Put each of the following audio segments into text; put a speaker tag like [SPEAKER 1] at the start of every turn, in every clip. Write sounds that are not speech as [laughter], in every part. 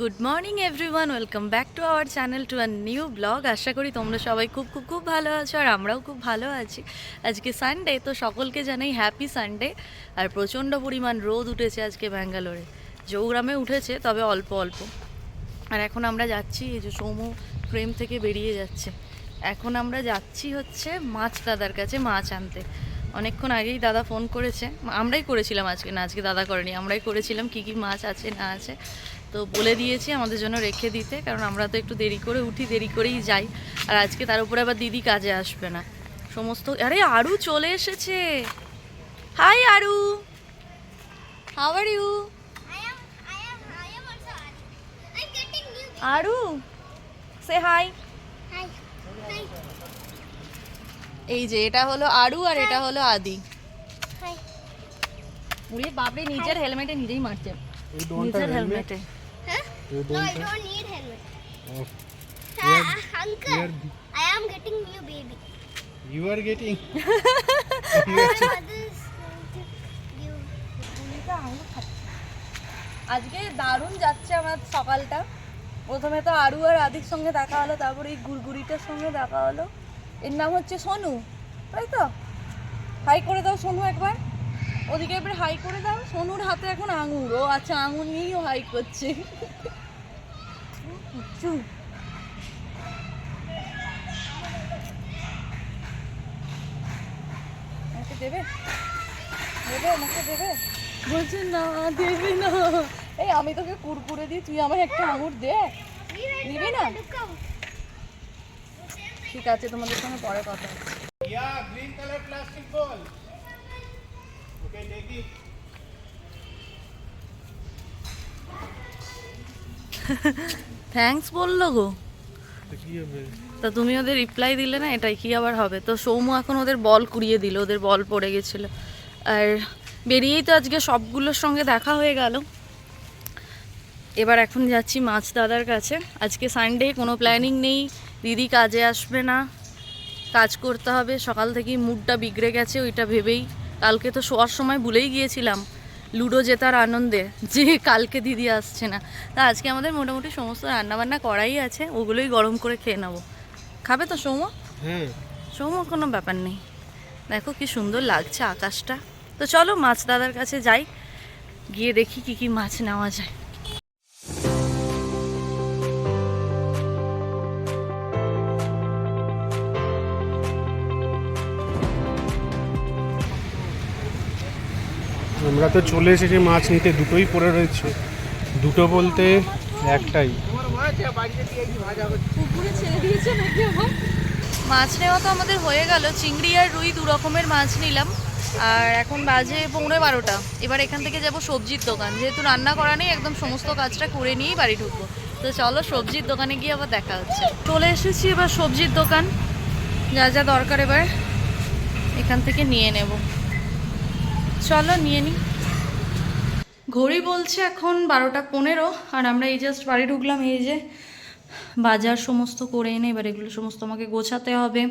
[SPEAKER 1] Good morning everyone welcome back to our channel to a new blog আশা করি তোমরা সবাই খুব খুব খুব ভালো আছো আর আমরাও খুব ভালো আছি। আজকে সানডে তো সকলকে জানাই হ্যাপি সানডে আর প্রচণ্ড পরিমাণ রোদ উঠেছে আজকে ব্যাঙ্গালোরে। জৌগ্রামে উঠেছে, তবে অল্প অল্প। আর এখন আমরা যাচ্ছি, এই যে সৌম ফ্রেম থেকে বেরিয়ে যাচ্ছে। এখন আমরা যাচ্ছি হচ্ছে মাছ দাদার কাছে মাছ আনতে। অনেকক্ষণ আগেই দাদা ফোন করেছে। আমরাই করেছিলাম আজকে, না, আজকে দাদা করেনি। আমরাই করেছিলাম কি কি মাছ আছে, না আছে। তো বলে দিয়েছি আমাদের জন্য রেখে দিতে কারণ আমরা তো একটু দেরি করে উঠি দেরি করেই যাই। আর আজকে তার উপরে আবার দিদি কাজে আসবে না। সমস্ত আরে আরু চলে এসেছে।
[SPEAKER 2] Hi Aru. How are you.
[SPEAKER 1] Aru say hi. এই যে এটা হলো আরু আর এটা হলো আদি. উড়ে বাপরে নিজের হেলমেটে নিজেই মারছে। নিজের হেলমেটে
[SPEAKER 3] You
[SPEAKER 2] No, I
[SPEAKER 3] don't
[SPEAKER 2] don't need helmet.
[SPEAKER 3] Oh,
[SPEAKER 2] Uh, uncle,
[SPEAKER 3] are,
[SPEAKER 2] I am getting new baby.
[SPEAKER 3] you are getting.
[SPEAKER 2] My mother going to give.
[SPEAKER 1] আজকে দারুণ যাচ্ছে আমার সকালটা প্রথমে তো আরু আর আদির সঙ্গে দেখা হলো তারপরে এই গুড়গুড়িটার সঙ্গে দেখা হলো এর নাম হচ্ছে সোনু তাই তো হাই করে দাও সোনু একবার ওদিকে একবার হাই করে দাও সোনুর হাতে এখন আঙুর। ও আচ্ছা আঙুর নিয়েই ও হাই করছে। আমাকে দেবে? দেবে? আমাকে দেবে? বলছে না দেবে না। এই আমি তোকে কুরকুরে দিই তুই আমায় একটা আঙুর দে। দিবি না? ঠিক আছে তোমাদের সঙ্গে পরে কথা
[SPEAKER 3] Yeah, green color plastic ball. [laughs]
[SPEAKER 1] Thanks বলল গো। তা তুমি ওদের রিপ্লাই দিলে না, এটাই কি আবার হবে? তো সৌম্য এখন ওদের বল কুড়িয়ে দিল, ওদের বল পড়ে গেছিল। আর বেরিয়েই তো আজকে সবগুলোর সঙ্গে দেখা হয়ে গেল। এবার এখন যাচ্ছি মাছ দাদার কাছে। আজকে সানডে কোনো প্ল্যানিং নেই। দিদি কাজে আসবে না। কাজ করতে হবে। সকাল থেকেই মুডটা বিগড়ে গেছে, ওইটা ভেবেই। কালকে তো শোয়ার সময় ভুলেই গিয়েছিলাম। লুডো জেতার আনন্দে। যে কালকে দিদি আসছে না। তা আজকে আমাদের মোটামুটি সমস্ত রান্নাবান্না করাই আছে। ওগুলোই গরম করে খেয়ে নেব। খাবে তো সৌম সৌম কোনো ব্যাপার নেই। দেখো কি সুন্দর লাগছে আকাশটা। তো চলো মাছ দাদার কাছে যাই। গিয়ে দেখি কি কি মাছ নেওয়া যায়।
[SPEAKER 3] আমরা তো চলে এসেছি, মাছ নিতে দুটোই পড়ে রয়েছে। দুটো বলতে একটাই।
[SPEAKER 1] মাছ নেওয়া তো আমাদের হয়ে গেল। চিংড়ি আর রুই দু রকমের মাছ নিলাম। আর এখন বাজে পৌনে বারোটা। এবার এখান থেকে যাব সবজির দোকান। যেহেতু রান্না করা নেই, একদম সমস্ত কাজটা করে নিয়েই বাড়ি ঢুকবো। তো চলো সবজির দোকানে গিয়ে আবার দেখা হচ্ছে। চলে এসেছি এবার সবজির দোকান। যা যা দরকার এবার এখান থেকে নিয়ে নেব। চলো নিয়ে নিই ঘড়ি বলছে এখন বারোটা পনেরো, আর আমরা এই জাস্ট বাড়ি ঢুকলাম, এই যে বাজার সমস্ত করে এনে এবার এগুলো সমস্ত আমাকে গোছাতে হবে।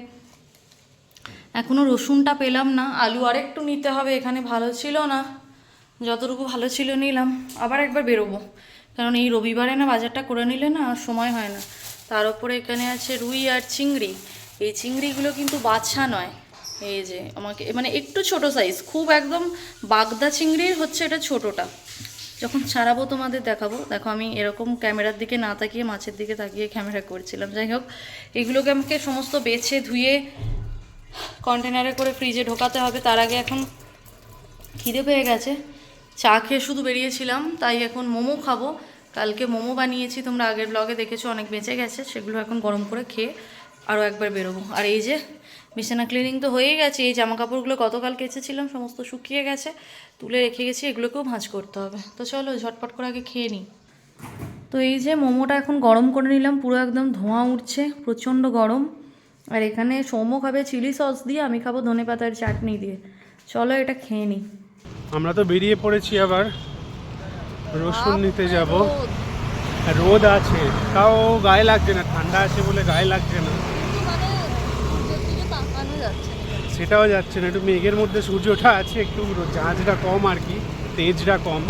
[SPEAKER 1] এখনও রসুনটা পেলাম না, আলু আরেকটু নিতে হবে, এখানে ভালো ছিল না, যতটুকু ভালো ছিল নিলাম। আবার একবার বেরোবো, কারণ এই রবিবারে না বাজারটা করে নিলে না আর সময় হয় না। তার উপরে এখানে আছে রুই আর চিংড়ি, এই চিংড়িগুলো কিন্তু বাছা নয়। এই যে আমাকে মানে একটু ছোট সাইজ খুব একদম বাগদা চিংড়ির হচ্ছে এটা ছোটটা। যখন ছাড়াবো তোমাদের দেখাবো। দেখো আমি এরকম ক্যামেরার দিকে না তাকিয়ে মাছের দিকে তাকিয়ে ক্যামেরা করছিলাম। যাই হোক, এগুলোকে আমাকে সমস্ত বেছে ধুয়ে কন্টেনারে করে ফ্রিজে ঢোকাতে হবে। তার আগে এখন খিদে পেয়ে গেছে। চা খেয়ে শুধু বেরিয়েছিলাম, তাই এখন মোমো খাব। কালকে মোমো বানিয়েছি, তোমরা আগের ব্লগে দেখেছ, অনেক বেঁচে গেছে। সেগুলো এখন গরম করে খেয়ে আরও একবার বেরোবো। আর এই যে বিছানা ক্লিনিং তো হয়েই গেছে এই জামা কাপড়গুলো গতকাল কেচেছিলাম সমস্ত শুকিয়ে গেছে তুলে রেখে গেছি এগুলোকেও ভাঁজ করতে হবে। তো চলো ঝটপট করে আগে খেয়ে নিই। তো এই যে মোমোটা এখন গরম করে নিলাম পুরো একদম ধোঁয়া উঠছে প্রচণ্ড গরম। আর এখানে সৌম্য খাবে চিলি সস দিয়ে আমি খাব ধনে পাতার চাটনি দিয়ে। চলো এটা খেয়ে নিই।
[SPEAKER 3] আমরা তো বেরিয়ে পড়েছি আবার। রসুন নিতে যাব। রোদ আছে। তাও গায়ে লাগছে না ঠান্ডা আছে বলে গায়ে লাগছে না
[SPEAKER 1] তাকানো যাচ্ছে
[SPEAKER 3] সেটাও যাচ্ছে না একটু মেঘের মধ্যে সূর্যটা আছে একটু জাঁজটা কম আর কি তেজটা কম।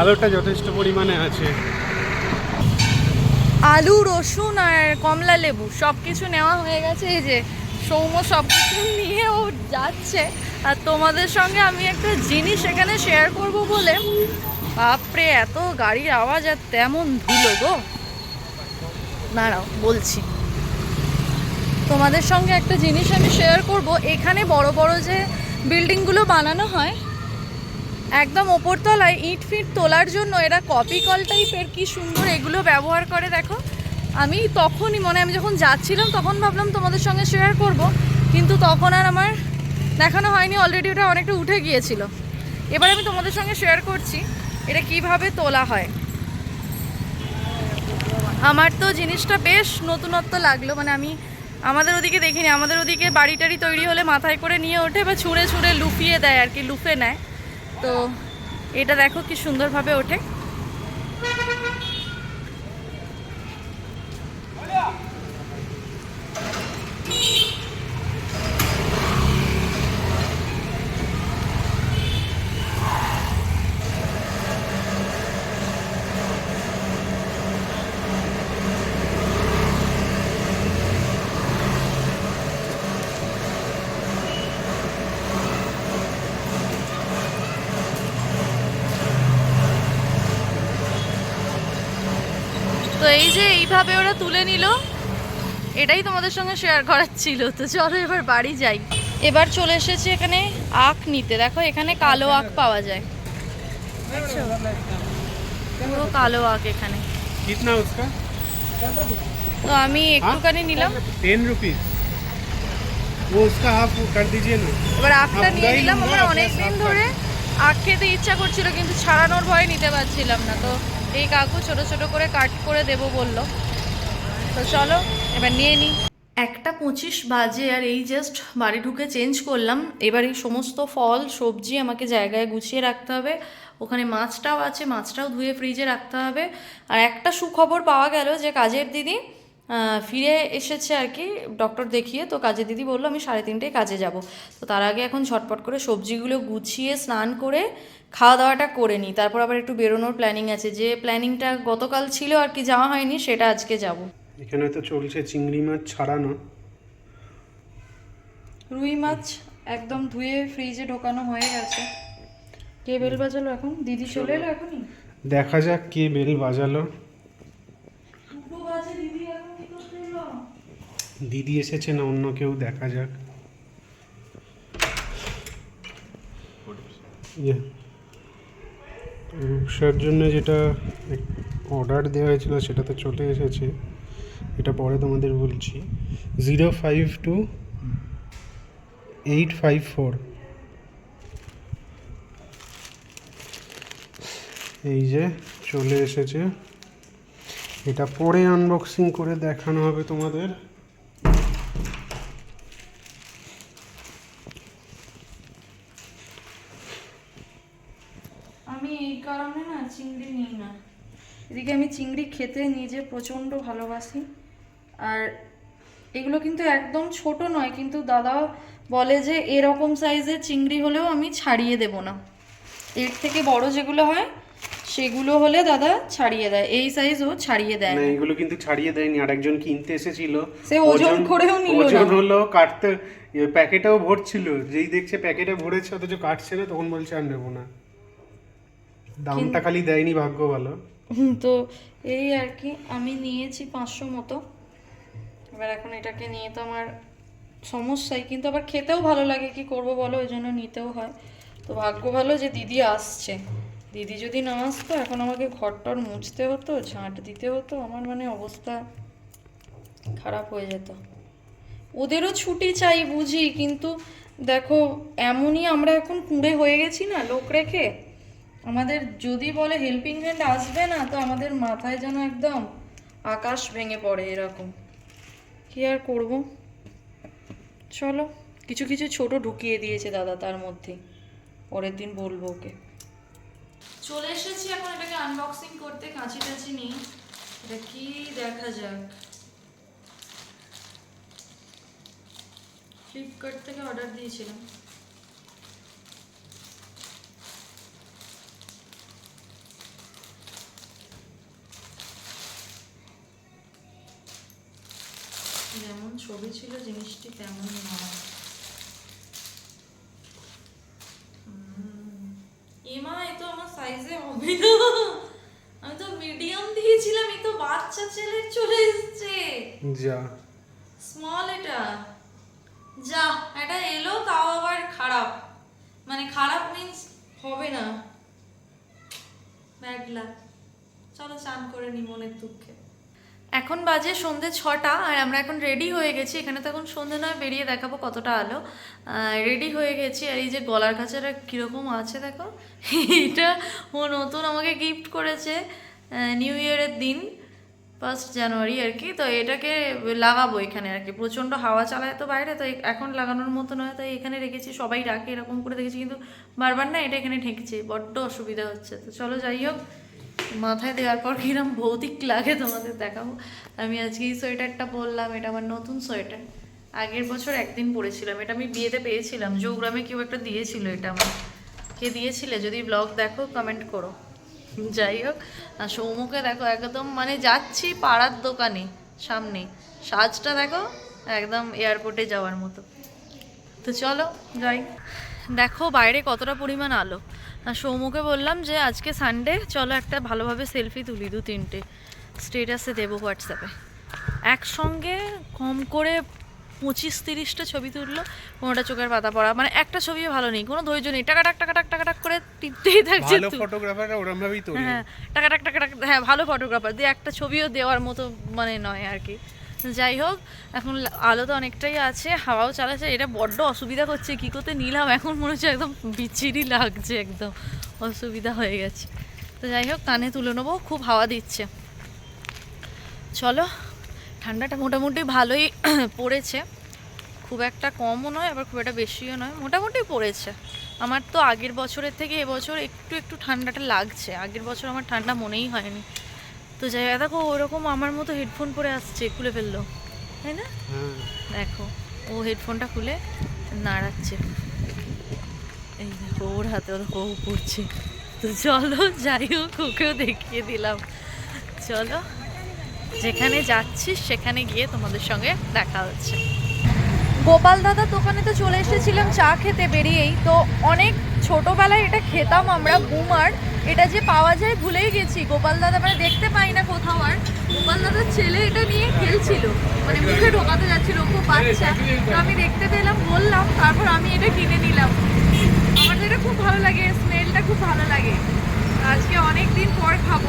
[SPEAKER 1] আলোটা
[SPEAKER 3] যথেষ্ট পরিমাণে আছে।
[SPEAKER 1] আলু রসুন আর কমলা লেবু সব কিছু নেওয়া হয়ে গেছে এই যে সৌম সব কিছু নিয়ে ও যাচ্ছে। আর তোমাদের সঙ্গে আমি একটা জিনিস এখানে শেয়ার করব বলে। বাপরে এত গাড়ির আওয়াজ আর তেমন ধুলো গো। দাঁড়াও বলছি। তোমাদের সঙ্গে একটা জিনিস আমি শেয়ার করব। এখানে বড় বড় যে বিল্ডিংগুলো বানানো হয়, একদম ওপরতলায় ইট ফিট তোলার জন্য এরা কপি কল টাইপের কি সুন্দর এগুলো ব্যবহার করে, দেখো। আমি তখনই মনে আমি যখন যাচ্ছিলাম তখন ভাবলাম তোমাদের সঙ্গে শেয়ার করব, কিন্তু তখন আর আমার দেখানো হয়নি অলরেডি ওটা অনেকটা উঠে গিয়েছিল। এবার আমি তোমাদের সঙ্গে শেয়ার করছি, এটা কীভাবে তোলা হয়। আমার তো জিনিসটা বেশ নতুনত্ব লাগল মানে আমি আমাদের ওদিকে দেখিনি, আমাদের ওদিকে বাড়ি টাড়ি তৈরি হলে মাথায় করে নিয়ে ওঠে বা ছুঁড়ে ছুঁড়ে লুফিয়ে দেয় আর কি, লুফে নেয়। তো এটা দেখো কি সুন্দরভাবে ওঠে তো এই যে এইভাবে ওরা তুলে নিল। এটাই তোমাদের সঙ্গে শেয়ার করার ছিল। তো চলো এবার বাড়ি যাই। এবার চলে এসেছি এখানে আখ নিতে। দেখো এখানে কালো আখ পাওয়া যায়। পুরো কালো আখ এখানে। তো আমি একটুখানি নিলাম।
[SPEAKER 3] টেন
[SPEAKER 1] এবার নিয়ে নিলাম। আমার
[SPEAKER 3] অনেকদিন
[SPEAKER 1] ধরে খেতে ইচ্ছা করছিল কিন্তু ছাড়ানোর ভয় নিতে পারছিলাম না। তো এই কাকু ছোট ছোট করে কাট করে দেবো বলল। তো চলো, এবার নিয়ে নিই একটা পঁচিশ বাজে আর এই জাস্ট বাড়ি ঢুকে চেঞ্জ করলাম। এবার এই সমস্ত ফল, সবজি আমাকে জায়গায় গুছিয়ে রাখতে হবে। ওখানে মাছটাও আছে, মাছটাও ধুয়ে ফ্রিজে রাখতে হবে। আর একটা সুখবর পাওয়া গেল যে কাজের দিদি ফিরে এসেছে আর কি ডক্টর দেখিয়ে। তো কাজের দিদি বলল, আমি সাড়ে তিনটেয় কাজে যাব। তো তার আগে এখন ঝটপট করে সবজিগুলো গুছিয়ে, স্নান করে, খাওয়া দাওয়াটা করে নিই তারপর আবার একটু বেরোনোর প্ল্যানিং আছে। যে প্ল্যানিংটা গতকাল ছিল আর কি যাওয়া হয়নি, সেটা আজকে যাব।
[SPEAKER 3] এখানে তো চলছে চিংড়ি মাছ ছাড়ানো।
[SPEAKER 1] রুই মাছ একদম ধুয়ে ফ্রিজে ঢোকানো হয়ে গেছে। কে বেল বাজালো এখন? দিদি চলে। এলো এখনই?
[SPEAKER 3] দেখা যাক কে বেল বাজালো।
[SPEAKER 1] দিদি
[SPEAKER 3] এসেছে না অন্য কেউ দেখা যাক। ইয়ে, রূপসার জন্য যেটা অর্ডার দেওয়া হয়েছিল সেটা তো চলে এসেছে। এটা পরে তোমাদের বলছি zero five two eight five four এই যে চলে এসেছে। এটা পরে আনবক্সিং করে দেখানো হবে তোমাদের।
[SPEAKER 1] আমি এই কারণে না চিংড়ি নিই না। এদিকে আমি চিংড়ি খেতে নিজে প্রচণ্ড ভালোবাসি। আর এগুলো কিন্তু একদম ছোট নয় কিন্তু দাদা বলে যে এরকম সাইজের চিংড়ি হলেও আমি ছাড়িয়ে দেব না। এর থেকে বড় যেগুলো হয় সেগুলো হলে দাদা ছাড়িয়ে দেয়। এই সাইজ ও ছাড়িয়ে দেয়।
[SPEAKER 3] না। এগুলো কিন্তু ছাড়িয়ে দেয়নি। আরেকজন কিনতে এসেছিল।
[SPEAKER 1] সে ওজন করেও নিল না।
[SPEAKER 3] ওজন হলো কাটতে প্যাকেটেও ভরছিল। যেই দেখছে প্যাকেটে ভরেছে অথচ কাটছে না তখন বলছে আর নেব না। দামটা খালি দেয়নি ভাগ্য ভালো। [laughs]
[SPEAKER 1] তো এই আর কি, আমি নিয়েছি পাঁচশো মতো। এবার এখন এটাকে নিয়ে তো আমার সমস্যাই, কিন্তু আবার খেতেও ভালো লাগে, কি করব বলো, ওই জন্য নিতেও হয়। তো ভাগ্য ভালো যে দিদি আসছে। দিদি যদি না আসতো, এখন আমাকে ঘরটর মুছতে হতো, ঝাঁট দিতে হতো, আমার মানে অবস্থা খারাপ হয়ে যেত। ওদেরও ছুটি চাই বুঝি, কিন্তু দেখো, এমনই আমরা এখন কুঁড়ে হয়ে গেছি না, লোক রেখে। আমাদের যদি বলে হেল্পিং হ্যান্ড আসবে না, তো আমাদের মাথায় যেন একদম আকাশ ভেঙে পড়ে এরকম। কি আর করব? চলো, কিছু কিছু ছোট ঢুকিয়ে দিয়েছে দাদা তার মধ্যে। পরের দিন বলব ওকে। চলে এসেছি এখন এটাকে আনবক্সিং করতে, কাঁচি টাচি নেই। এটা কি দেখা যাক। ফ্লিপকার্ট থেকে অর্ডার দিয়েছিলাম। যেমন ছবি ছিল জিনিসটি তেমন নয়। এমা এ তো আমার সাইজে হবে না। আমি তো মিডিয়াম দিয়েছিলাম এ তো বাচ্চা ছেলের চলে এসেছে।
[SPEAKER 3] যা।
[SPEAKER 1] স্মল এটা। যা এটা এলো তাও আবার খারাপ। মানে খারাপ মিন্স হবে না। ব্যাড লাক চলো চান করে নি মনের দুঃখে। এখন বাজে সন্ধে ছটা, আর আমরা এখন রেডি হয়ে গেছি। এখানে তো এখন সন্ধে নয়, বেরিয়ে দেখাবো কতটা আলো। রেডি হয়ে গেছি, আর এই যে গলার কাছেটা কীরকম আছে দেখো। এটা ও নতুন আমাকে গিফট করেছে নিউ ইয়ারের দিন ফার্স্ট জানুয়ারি আর কি। তো এটাকে লাগাবো এখানে আর কি। প্রচণ্ড হাওয়া চালায় তো বাইরে, তো এখন লাগানোর মতো নয়। তাই এখানে রেখেছি, সবাই রাখে এরকম করে দেখেছি, কিন্তু বারবার না এটা এখানে ঠেকছে বড্ড অসুবিধা হচ্ছে। তো চলো যাই হোক মাথায় দেওয়ার পর কিরম ভৌতিক লাগে তোমাদের দেখাবো। আমি আজকে এই সোয়েটারটা পরলাম, এটা আমার নতুন সোয়েটার। আগের বছর একদিন পরেছিলাম, এটা আমি বিয়েতে পেয়েছিলাম, জৌগ্রামে কেউ একটা দিয়েছিল এটা আমার। কে দিয়েছিলে? যদি ব্লগ দেখো কমেন্ট করো। যাই হোক, আর সৌমুখে দেখো একদম মানে যাচ্ছি পাড়ার দোকানে, সামনে। সাজটা দেখো, একদম এয়ারপোর্টে যাওয়ার মতো। তো চলো, যাই। দেখো বাইরে কতটা পরিমাণ আলো। আর সৌমুখে বললাম যে আজকে সানডে চলো একটা ভালোভাবে সেলফি তুলি দু তিনটে। স্টেটাসে দেবো হোয়াটসঅ্যাপে একসঙ্গে কম করে পঁচিশ তিরিশটা ছবি তুললো কোনোটা চোখের পাতা পড়া। মানে একটা ছবিও ভালো নেই কোনো ধৈর্য নেই। টাকা টাক টাকা টাক টাকা টাক করে টিপতেই থাকছে
[SPEAKER 3] ভালো ফটোগ্রাফাররা ওরম ভাবেই তোলে
[SPEAKER 1] হ্যাঁ টাকা টাক টাকা টাক হ্যাঁ ভালো ফটোগ্রাফার দিয়ে একটা ছবিও দেওয়ার মতো মানে নয় আর কি। যাই হোক, এখন আলো তো অনেকটাই আছে, হাওয়াও চালাচ্ছে, এটা বড্ড অসুবিধা করছে, কী করতে নিলাম, এখন মনে হচ্ছে একদম বিচ্ছিরি লাগছে, একদম অসুবিধা হয়ে গেছে। তো যাই হোক, কানে তুলে নেব, খুব হাওয়া দিচ্ছে। চলো, ঠান্ডাটা মোটামুটি ভালোই [clears throat] পড়েছে। খুব একটা কমও নয়, আবার খুব একটা বেশিও নয়, মোটামুটি পড়েছে। আমার তো আগের বছরের থেকে এবছর একটু একটু ঠান্ডাটা লাগছে, আগের বছর আমার ঠান্ডা মনেই হয়নি। তো যাই হোক, দেখো ওরকম আমার মতো হেডফোন পরে আসছে খুলে ফেলল। তাই না? দেখো ও হেডফোনটা খুলে নাড়াচ্ছে। এই দেখো ওর হাতে দেখো ও পড়ছে। তো চলো যাই হোক ওকেও দেখিয়ে দিলাম। চলো যেখানে যাচ্ছিস সেখানে গিয়ে তোমাদের সঙ্গে দেখা হচ্ছে। গোপাল দাদার দোকানে তো চলে এসেছিলাম চা খেতে বেরিয়েই। তো অনেক ছোটবেলায় এটা খেতাম আমরা বুমার। এটা যে পাওয়া যায়, ভুলেই গেছি। গোপাল দাদা মানে দেখতে পাই না কোথাও আর। গোপাল দাদার ছেলে এটা নিয়ে খেলছিল। মানে মুখে ঢোকাতে যাচ্ছিল খুব বাচ্চা। তো আমি দেখতে পেলাম, বললাম, তারপর আমি এটা কিনে নিলাম। আমার তো এটা খুব ভালো লাগে, স্মেলটা খুব ভালো লাগে। আজকে অনেক দিন পর খাব।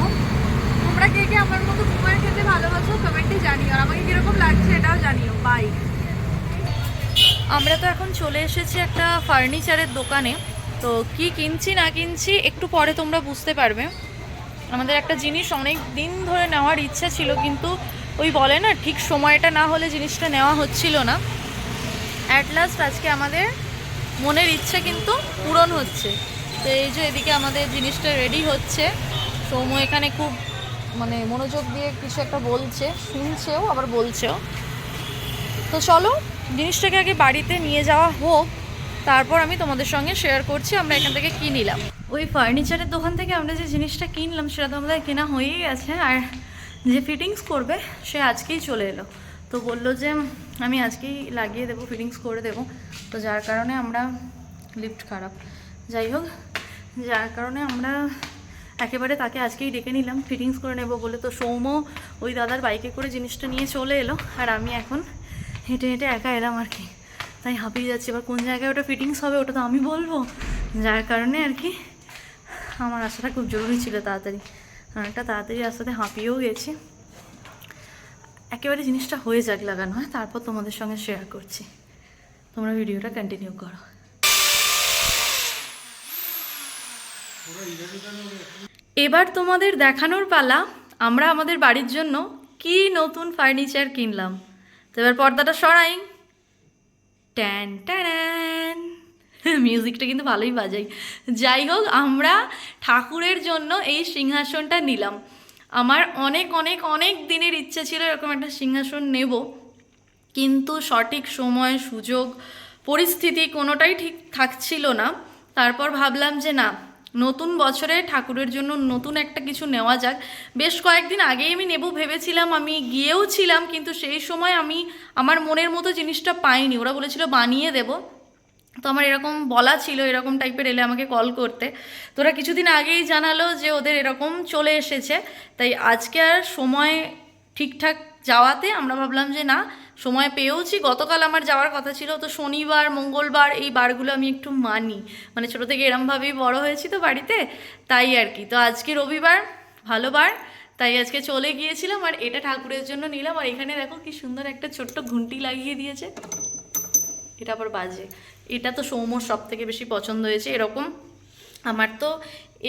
[SPEAKER 1] তোমরা কে কে আমার মতো বুমার খেতে ভালোবাসো, কমেন্টে জানিও। আর আমাকে কীরকম লাগছে এটাও জানিও। বাই আমরা তো এখন চলে এসেছি একটা ফার্নিচারের দোকানে। তো কি কিনছি, না কিনছি, একটু পরে তোমরা বুঝতে পারবে। আমাদের একটা জিনিস অনেক দিন ধরে নেওয়ার ইচ্ছা ছিল, কিন্তু ওই বলে না, ঠিক সময়টা না হলে জিনিসটা নেওয়া হচ্ছিল না। অ্যাট লাস্ট আজকে আমাদের মনের ইচ্ছা কিন্তু পূরণ হচ্ছে। তো এই যে এদিকে আমাদের জিনিসটা রেডি হচ্ছে। সৌম্য এখানে খুব মানে মনোযোগ দিয়ে কিছু একটা বলছে, শুনছেও, আবার বলছেও। তো চলো, জিনিসটাকে আগে বাড়িতে নিয়ে যাওয়া হোক। তারপর আমি তোমাদের সঙ্গে শেয়ার করছি, আমরা এখান থেকে কী নিলাম। ওই ফার্নিচারের দোকান থেকে আমরা যে জিনিসটা কিনলাম, সেটা তো আমাদের কেনা হয়েই গেছে। আর যে ফিটিংস করবে, সে আজকেই চলে এলো। তো বলল যে, আমি আজকেই লাগিয়ে দেবো ফিটিংস করে দেবো। তো যার কারণে আমরা লিফট খারাপ। যাই হোক, যার কারণে আমরা একেবারে তাকে আজকেই ডেকে নিলাম ফিটিংস করে নেব বলে। তো সৌম্য ওই দাদার বাইকে করে জিনিসটা নিয়ে চলে এলো। আর আমি এখন হেঁটে হেঁটে একা এলাম আর কি। তাই হাঁপিয়ে যাচ্ছি। এবার কোন জায়গায় ওটা ফিটিংস হবে, ওটা তো আমি বলব। যার কারণে আর কি আমার আসাটা খুব জরুরি ছিল তাড়াতাড়ি। অনেকটা তাড়াতাড়ি আসাতে হাঁপিয়েও গেছি। একেবারে জিনিসটা হয়ে যাক লাগানো, হয়, তারপর তোমাদের সঙ্গে শেয়ার করছি। তোমরা ভিডিওটা কন্টিনিউ করো। এবার তোমাদের দেখানোর পালা, আমরা আমাদের বাড়ির জন্য কি নতুন ফার্নিচার কিনলাম। তো এবার পর্দাটা সরাই। ট্যান ট্যান মিউজিকটা [laughs] কিন্তু ভালোই বাজাই। যাই হোক, আমরা ঠাকুরের জন্য এই সিংহাসনটা নিলাম। আমার অনেক অনেক অনেক দিনের ইচ্ছে ছিল এরকম একটা সিংহাসন নেব। কিন্তু সঠিক সময়, সুযোগ, পরিস্থিতি কোনোটাই ঠিক থাকছিল না। তারপর ভাবলাম যে না নতুন বছরে ঠাকুরের জন্য নতুন একটা কিছু নেওয়া যাক। বেশ কয়েকদিন আগেই আমি নেব ভেবেছিলাম, আমি গিয়েও ছিলাম, কিন্তু সেই সময় আমি আমার মনের মতো জিনিসটা পাইনি। ওরা বলেছিল, বানিয়ে দেবো। তো আমার এরকম বলা ছিল, এরকম টাইপের এলে আমাকে কল করতে। তোরা কিছুদিন আগেই জানালো যে ওদের এরকম চলে এসেছে। তাই আজকে আর সময় ঠিকঠাক যাওয়াতে আমরা ভাবলাম যে না, সময় পেয়েওছি। গতকাল আমার যাওয়ার কথা ছিল, তো শনিবার, মঙ্গলবার এই বারগুলো আমি একটু মানি। মানে ছোটো থেকে এরমভাবেই বড় হয়েছি তো বাড়িতে, তাই আর কি। তো আজকে রবিবার, ভালো বার, তাই আজকে চলে গিয়েছিলাম আর এটা ঠাকুরের জন্য নিলাম। আর এখানে দেখো কি সুন্দর একটা ছোট্ট ঘুন্টি লাগিয়ে দিয়েছে। এটা আবার বাজে। এটা তো সৌম্যর সব থেকে বেশি পছন্দ হয়েছে, এরকম। আমার তো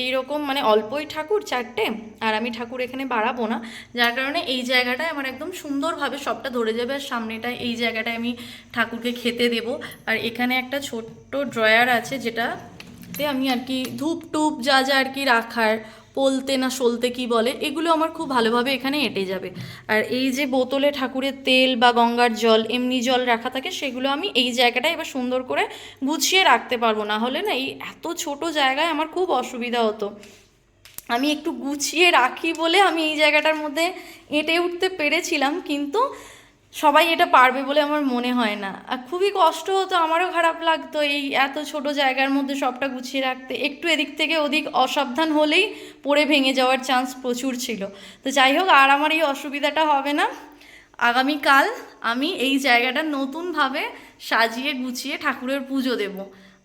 [SPEAKER 1] এইরকম মানে অল্পই ঠাকুর চারটে, আর আমি ঠাকুর এখানে বাড়াবো না। যার কারণে এই জায়গাটায় আমার একদম সুন্দরভাবে সবটা ধরে যাবে, আর সামনেটায় এই জায়গাটায় আমি ঠাকুরকে খেতে দেব। আর এখানে একটা ছোট্ট ড্রয়ার আছে যেটাতে আমি আর কি ধূপ টুপ যা যা আর কি রাখার পলতে না সলতে কি বলে, এগুলো আমার খুব ভালোভাবে এখানে এঁটে যাবে। আর এই যে বোতলে ঠাকুরের তেল বা গঙ্গার জল, এমনি জল রাখা থাকে, সেগুলো আমি এই জায়গাটায় এবার সুন্দর করে গুছিয়ে রাখতে পারব। না হলে না এই এত ছোট জায়গায় আমার খুব অসুবিধা হতো। আমি একটু গুছিয়ে রাখি বলে আমি এই জায়গাটার মধ্যে এঁটে উঠতে পেরেছিলাম, কিন্তু সবাই এটা পারবে বলে আমার মনে হয় না। আর খুবই কষ্ট হতো, আমারও খারাপ লাগতো এই এত ছোট জায়গার মধ্যে সবটা গুছিয়ে রাখতে। একটু এদিক থেকে ওদিক অসাবধান হলেই পড়ে ভেঙে যাওয়ার চান্স প্রচুর ছিল। তো যাই হোক, আর আমার এই অসুবিধাটা হবে না। আগামীকাল আমি এই জায়গাটা নতুনভাবে সাজিয়ে গুছিয়ে ঠাকুরের পুজো দেব।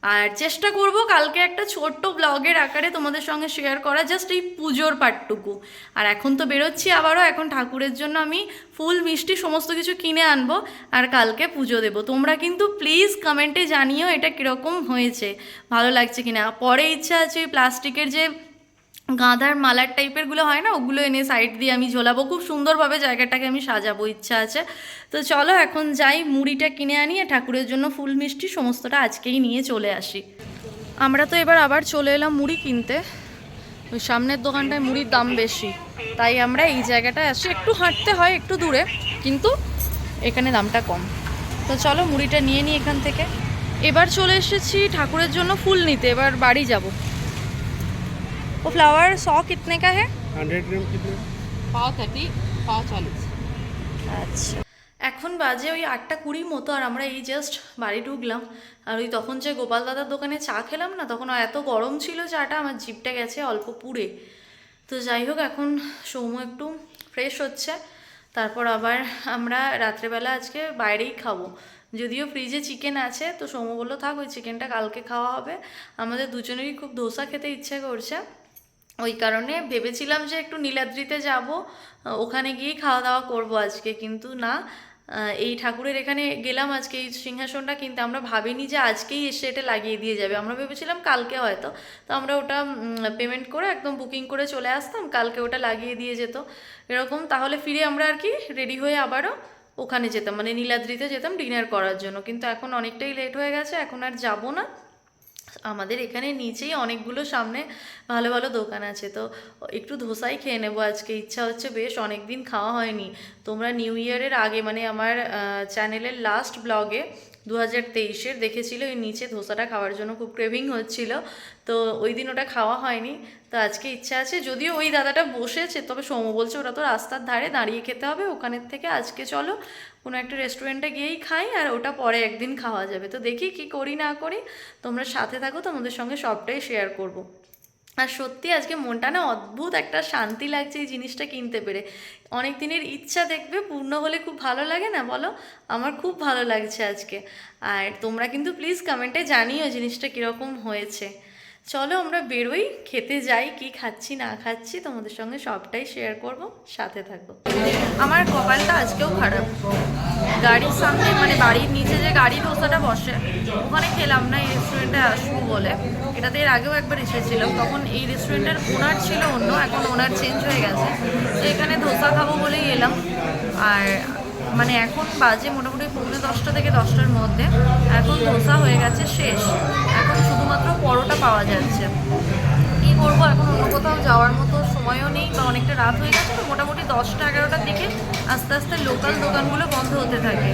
[SPEAKER 1] আর চেষ্টা করব কালকে একটা ছোট্ট ব্লগের আকারে তোমাদের সঙ্গে শেয়ার করা জাস্ট এই পুজোর পাটটুকু। আর এখন তো বেরোচ্ছি আবারও, এখন ঠাকুরের জন্য আমি ফুল, মিষ্টি সমস্ত কিছু কিনে আনব আর কালকে পুজো দেবো। তোমরা কিন্তু প্লিজ কমেন্টে জানিও এটা কীরকম হয়েছে। ভালো লাগছে কিনা? পরে ইচ্ছা আছে প্লাস্টিকের যে গাঁদার মালার টাইপেরগুলো হয় না, ওগুলো এনে সাইড দিয়ে আমি ঝোলাবো। খুব সুন্দরভাবে জায়গাটাকে আমি সাজাবো, ইচ্ছা আছে। তো চলো এখন যাই, মুড়িটা কিনে আনি আর ঠাকুরের জন্য ফুল, মিষ্টি সমস্তটা আজকেই নিয়ে চলে আসি। আমরা তো এবার আবার চলে এলাম মুড়ি কিনতে। ওই সামনের দোকানটায় মুড়ির দাম বেশি, তাই আমরা এই জায়গাটায় আসি। একটু হাঁটতে হয়, একটু দূরে, কিন্তু এখানে দামটা কম। তো চলো মুড়িটা নিয়ে নিই এখান থেকে। এবার চলে এসেছি ঠাকুরের জন্য ফুল নিতে, এবার বাড়ি যাব। वो फ्लावर सौ कितने का है
[SPEAKER 3] হান্ড্রেড গ্রাম কিতনে
[SPEAKER 4] पाव थर्टी पाव चालीस
[SPEAKER 1] আচ্ছা এখন বাজে ওই আটটা কুড়ি মতো আর আমরা এই জাস্ট বাড়ি ঢুকলাম আর ওই তখন যে গোপাল দাদার দোকানে চা খেলাম না তখন এত গরম ছিল চাটা আমার জিপটা গেছে অল্প পুড়ে তো যাই হোক এখন সৌম্য একটু ফ্রেশ হচ্ছে তারপর আবার আমরা রাত্রেবেলা আজকে বাইরেই খাবো যদিও ফ্রিজে চিকেন আছে তো সৌম্য বললো থাক ওই চিকেনটা কালকে খাওয়া হবে আমাদের দুজনেরই খুব ধোসা খেতে ইচ্ছে করছে ওই কারণে ভেবেছিলাম যে একটু নীলাদ্রিতে যাব ওখানে গিয়েই খাওয়া দাওয়া করব আজকে, কিন্তু না এই ঠাকুরের এখানে গেলাম আজকে, এই সিংহাসনটা কিন্তু। আমরা ভাবিনি যে আজকেই এসে এটা লাগিয়ে দিয়ে যাবে। আমরা ভেবেছিলাম কালকে হয়তো। তো আমরা ওটা পেমেন্ট করে একদম বুকিং করে চলে আসতাম, কালকে ওটা লাগিয়ে দিয়ে যেত। এরকম, তাহলে ফিরে আমরা আর কি রেডি হয়ে আবারও ওখানে যেতাম মানে নীলাদ্রিতে যেতাম ডিনার করার জন্য। কিন্তু এখন অনেকটাই লেট হয়ে গেছে, এখন আর যাব না। আমাদের এখানে নিচেই অনেকগুলো সামনে ভালো ভালো দোকান আছে। তো একটু ধোসাই খেয়ে নেব আজকে। ইচ্ছা হচ্ছে বেশ অনেক দিন খাওয়া হয়নি। তোমরা নিউ ইয়ারের আগে মানে আমার চ্যানেলের লাস্ট ব্লগে দু হাজার তেইশের দেখেছিল ওই নিচে ধোসাটা খাওয়ার জন্য খুব ক্রেভিং হচ্ছিল। তো ওই দিন ওটা খাওয়া হয়নি। তো আজকে ইচ্ছা আছে, যদিও ওই দাদাটা বসেছে, তবে সৌম্য বলছে ওটা তো রাস্তার ধারে দাঁড়িয়ে খেতে হবে, ওখানের থেকে আজকে চলো। কোনো একটা রেস্টুরেন্টে গিয়েই খাই আর ওটা পরে একদিন খাওয়া যাবে। তো দেখি কি করি না করি, তোমরা সাথে থাকো, তোমাদের সঙ্গে সবটাই শেয়ার করব। আর সত্যি আজকে মনটা না অদ্ভুত একটা শান্তি লাগছে এই জিনিসটা কিনতে পেরে। অনেক দিনের ইচ্ছা দেখবে, পূর্ণ হলে খুব ভালো লাগে না বলো? আমার খুব ভালো লাগছে আজকে। আর তোমরা কিন্তু প্লিজ কমেন্টে জানিও জিনিসটা কীরকম হয়েছে। চলো আমরা বেরোই, খেতে যাই, কি খাচ্ছি, না খাচ্ছি, তোমাদের সঙ্গে সবটাই শেয়ার করব, সাথে থাকো। আমার কপালটা আজকেও খারাপ। গাড়ির সামনে মানে বাড়ির নিচে যে গাড়ি ধোসাটা বসে, ওখানে খেলাম না, এই রেস্টুরেন্টে আসব বলে। এটাতে এর আগেও একবার এসেছিলাম, তখন এই রেস্টুরেন্টের ওনার ছিল অন্য, এখন ওনার চেঞ্জ হয়ে গেছে। তো এখানে ধোসা খাব বলেই এলাম। আর মানে এখন বাজে মোটামুটি পৌনে দশটা থেকে দশটার মধ্যে। এখন ধোসা হয়ে গেছে শেষ। এখন শুধুমাত্র পরোটা পাওয়া যাচ্ছে। কী করব, এখন অন্য কোথাও যাওয়ার মতো সময়ও নেই, বা অনেকটা রাত হয়ে গেছে, তো মোটামুটি দশটা, এগারোটার দিকে আস্তে আস্তে লোকাল দোকানগুলো বন্ধ হতে থাকে।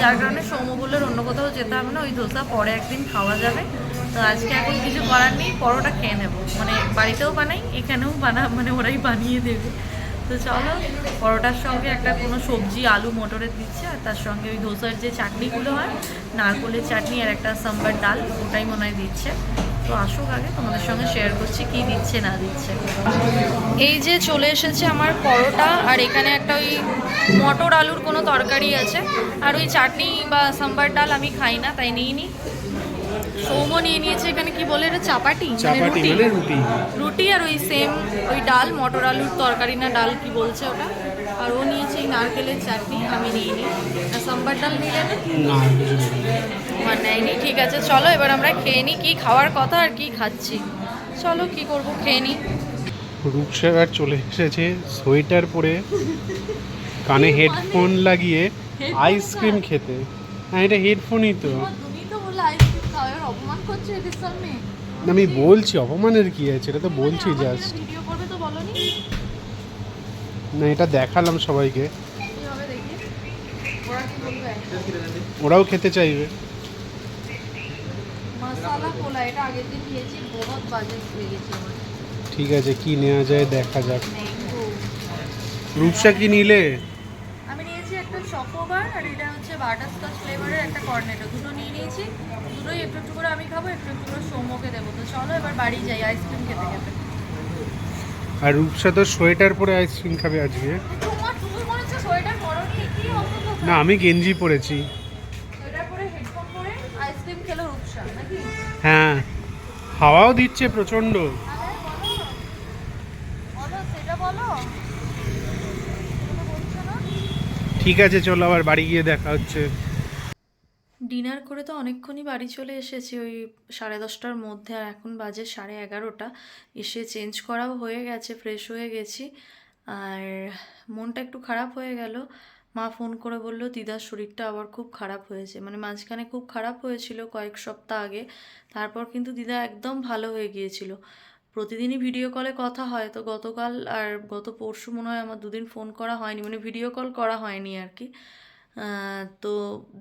[SPEAKER 1] যার কারণে সৌম্য বললের অন্য কোথাও যেতে হবে না, ওই ধোসা পরে একদিন খাওয়া যাবে। তো আজকে এখন কিছু করার নেই, পরোটা খেয়ে নেব। মানে বাড়িতেও বানাই, এখানেও বানা মানে ওরাই বানিয়ে দেবে। তো চলো, পরোটার সঙ্গে একটা কোনো সবজি, আলু মটরের দিচ্ছে, আর তার সঙ্গে ওই ধোসার যে চাটনিগুলো হয়, নারকোলের চাটনি আর একটা সাম্বার ডাল, ওটাই মনে হয় দিচ্ছে। তো আসুক আগে, তোমাদের সঙ্গে শেয়ার করছি কি দিচ্ছে, না দিচ্ছে। এই যে চলে এসেছে আমার পরোটা, আর এখানে একটা ওই মটর আলুর কোনো তরকারি আছে, আর ওই চাটনি বা সাম্বার ডাল আমি খাই না, তাই নিই নি সৌম নিয়ে নিয়েছে এখানে কি বলে? এটা চাপাটি? মানে
[SPEAKER 3] চাপাটি? মানে রুটি।
[SPEAKER 1] রুটি আর ওই সেম ওই ডাল মটর আলুর তরকারি না ডাল কি বলছে ওটা? আর ও নিয়েছে এই নারকেলের চাটনি আমি নিয়ে নিই। আর সাম্বার ডাল নিলে না। আমার নেয়নি। ঠিক আছে চলো এবার আমরা খেয়ে নিই কী খাওয়ার কথা আর কি খাচ্ছি। চলো কি করব খেয়ে নিই।
[SPEAKER 3] রূপসাগার চলে এসেছে সোয়েটার পরে কানে হেডফোন লাগিয়ে আইসক্রিম খেতে। হ্যাঁ এটা হেডফোনই তো।
[SPEAKER 1] তুমি তো বললে আইসক্রিম অপমান করছ এদের সামনে?
[SPEAKER 3] আমি বলছি অপমানের কি আছে? এটা তো বলছি জাস্ট
[SPEAKER 1] ভিডিও করবে তো বলনি?
[SPEAKER 3] না এটা দেখালাম সবাইকে। ওরাও খেতে চাইবে।
[SPEAKER 1] মশালা কোলা এটা আগের দিন খেয়েছি বহুত বাজে লেগেছে আমার।
[SPEAKER 3] ঠিক আছে কি নেওয়া যায় দেখা যাক। রূপসা কি নিলে?
[SPEAKER 1] আমি নিয়েছি একটা চকোবার আর এটা হচ্ছে বাটারস্কচ ফ্লেভারের একটা কর্নেটো দুটো নিয়ে নিয়েছি। দুটোই একটু একটু করে আমি খাব একটু একটু করে সৌম্যকে দেবো। তো চলো এবার বাড়ি যাই আইসক্রিম খেতে খেতে।
[SPEAKER 3] আর রূপসা তো সোয়েটার পরে আইসক্রিম খাবে আজকে? না আমি গেঞ্জি পরেছি। হ্যাঁ হাওয়াও দিচ্ছে
[SPEAKER 1] না?
[SPEAKER 3] ঠিক আছে চলো আবার বাড়ি গিয়ে দেখা হচ্ছে।
[SPEAKER 1] ডিনার করে তো অনেকক্ষণই বাড়ি চলে এসেছি, ওই সাড়ে দশটার মধ্যে, আর এখন বাজে সাড়ে এগারোটা। এসে চেঞ্জ করাও হয়ে গেছে ফ্রেশ হয়ে গেছি। আর মনটা একটু খারাপ হয়ে গেল। মা ফোন করে বলল দিদার শরীরটা আবার খুব খারাপ হয়েছে। মানে মাঝখানে খুব খারাপ হয়েছিল কয়েক সপ্তাহ আগে, তারপর কিন্তু দিদা একদম ভালো হয়ে গিয়েছিল। প্রতিদিনই ভিডিও কলে কথা হয়, তো গতকাল আর গত পরশু মনে হয় আমার দুদিন ফোন করা হয়নি মানে ভিডিও কল করা হয়নি আর কি। তো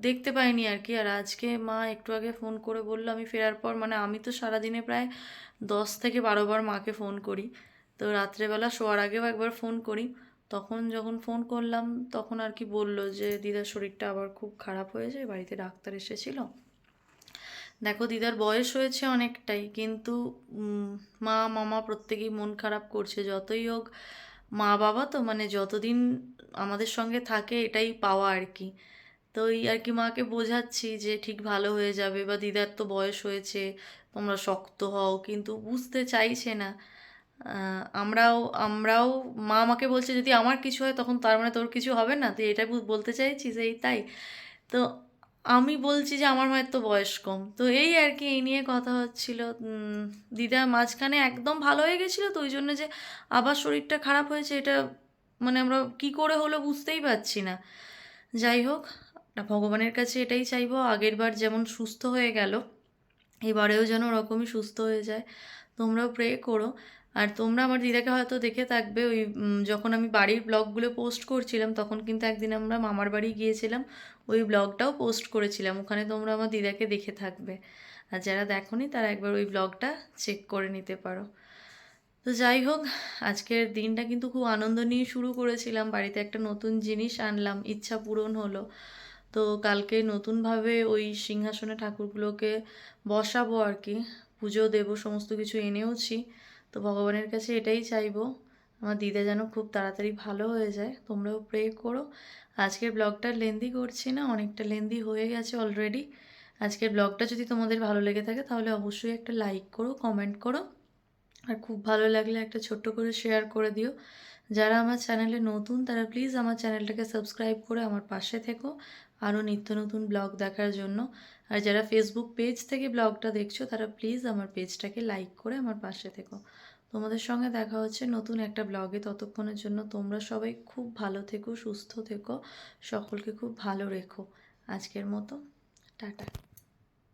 [SPEAKER 1] দেখতে পাইনি আর কি আর আজকে মা একটু আগে ফোন করে বলল আমি ফেরার পর মানে আমি তো সারাদিনে প্রায় দশ থেকে বারো বার মাকে ফোন করি। তো রাত্রেবেলা শোয়ার আগেও একবার ফোন করি। তখন যখন ফোন করলাম, তখন আর কি বলল যে, দিদার শরীরটা আবার খুব খারাপ হয়েছে, বাড়িতে ডাক্তার এসেছিল। দেখো, দিদার বয়স হয়েছে অনেকটাই, কিন্তু মা, মামা প্রত্যেকেই মন খারাপ করছে। যতই হোক মা বাবা তো মানে যতদিন আমাদের সঙ্গে থাকে এটাই পাওয়া আর কি তো এই আর কি মাকে বোঝাচ্ছি যে ঠিক ভালো হয়ে যাবে বা দিদার তো বয়স হয়েছে তোমরা শক্ত হও কিন্তু বুঝতে চাইছে না। আমরাও আমরাও মা আমাকে বলছে যদি আমার কিছু হয় তখন তার মানে তোর কিছু হবে না তুই এটা বলতে চাইছিস এই তাই। তো আমি বলছি যে আমার মায়ের তো বয়স কম। তো এই আর কি এই নিয়ে কথা হচ্ছিল। দিদা মাঝখানে একদম ভালো হয়ে গেছিল তো ওই জন্য যে আবার শরীরটা খারাপ হয়েছে এটা মানে আমরা কি করে হলো বুঝতেই পারছি না। যাই হোক ভগবানের কাছে এটাই চাইব, আগের বার যেমন সুস্থ হয়ে গেল, এবারেও যেন ওরকমই সুস্থ হয়ে যায়। তোমরাও প্রে করো। আর তোমরা আমার দিদাকে হয়তো দেখে থাকবে, ওই যখন আমি বাড়ির ব্লগগুলো পোস্ট করছিলাম, তখন কিন্তু একদিন আমরা মামার বাড়ি গিয়েছিলাম, ওই ব্লগটাও পোস্ট করেছিলাম। ওখানে তোমরা আমার দিদাকে দেখে থাকবে। আর যারা দেখোনি, তারা একবার ওই ব্লগটা চেক করে নিতে পারো। তো যাই হোক, আজকের দিনটা কিন্তু খুব আনন্দ নিয়ে শুরু করেছিলাম। বাড়িতে একটা নতুন জিনিস আনলাম, ইচ্ছা পূরণ হলো। তো কালকে নতুনভাবে ওই সিংহাসনে ঠাকুরগুলোকে বসাবো আর কি, পুজো দেবো, সমস্ত কিছু এনেওছি। তো ভগবানের কাছে এটাই চাইব, আমার দিদা যেন খুব তাড়াতাড়ি ভালো হয়ে যায়। তোমরাও প্রে করো। আজকের ব্লগটা লেন্দি করছি না, অনেকটা লেন্দি হয়ে গেছে অলরেডি আজকের ব্লগটা যদি তোমাদের ভালো লেগে থাকে, তাহলে অবশ্যই একটা লাইক করো কমেন্ট করো। আর খুব ভালো লাগলে একটা ছোট্ট করে শেয়ার করে দিও। যারা আমার চ্যানেলে নতুন, তারা প্লিজ আমার চ্যানেলটাকে সাবস্ক্রাইব করে আমার পাশে থেকো। আরও নিত্য নতুন ব্লগ দেখার জন্য। আর যারা ফেসবুক পেজ থেকে ব্লগটা দেখছ, তারা প্লিজ আমার পেজটাকে লাইক করে আমার পাশে থেকো। তোমাদের সঙ্গে দেখা হচ্ছে নতুন একটা ব্লগে ততক্ষণের জন্য তোমরা সবাই খুব ভালো থেকো, সুস্থ থেকো, সকলকে খুব ভালো রেখো। আজকের মতো, টাটা।